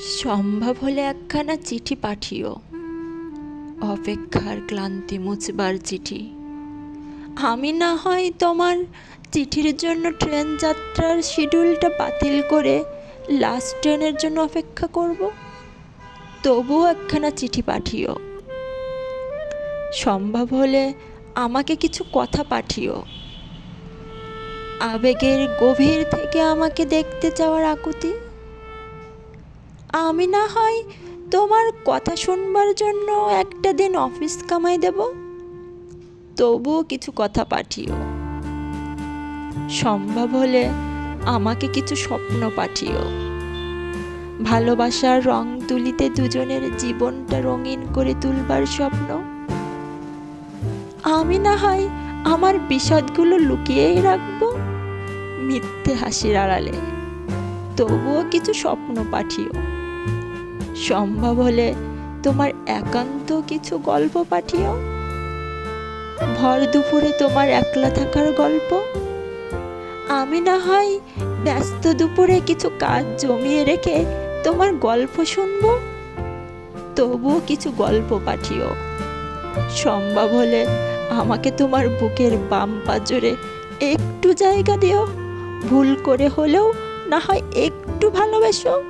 সম্ভব হলে একখানা চিঠি পাঠিও। অপেক্ষার ক্লান্তি মুছবার চিঠি। আমি না হয় তোমার চিঠির জন্য ট্রেন যাত্রার শিডিউলটা বাতিল করে লাস্ট ট্রেনের জন্য অপেক্ষা করব? তবুও একখানা চিঠি পাঠিও। সম্ভব হলে আমাকে কিছু কথা পাঠিও। আবেগের গভীর থেকে আমাকে দেখতে চাওয়ার আকুতি আমি না হয় তোমার কথা শুনবার জন্য একটা দিন অফিস কামাই দেব। তবুও কিছু কথা পাঠিও। সম্ভব হলে আমাকে কিছু স্বপ্ন পাঠিও। ভালোবাসার রং তুলিতে দুজনের জীবনটা রঙিন করে তুলবার স্বপ্ন। আমি না হয় আমার বিষাদগুলো লুকিয়েই রাখব মিথ্যে হাসির আড়ালে। তবুও কিছু স্বপ্ন পাঠিও। সম্ভব হলে তোমার একান্ত কিছু গল্প পাঠিও। ভর দুপুরে তোমার একলা থাকার গল্প। আমি না হয় ব্যস্ত দুপুরে কিছু কাজ জমিয়ে রেখে তোমার গল্প শুনব। তবুও কিছু গল্প পাঠিও। সম্ভব হলে আমাকে তোমার বুকের বাম পাজরে একটু জায়গা দিও। ভুল করে হলেও না হয় একটু ভালোবেসো।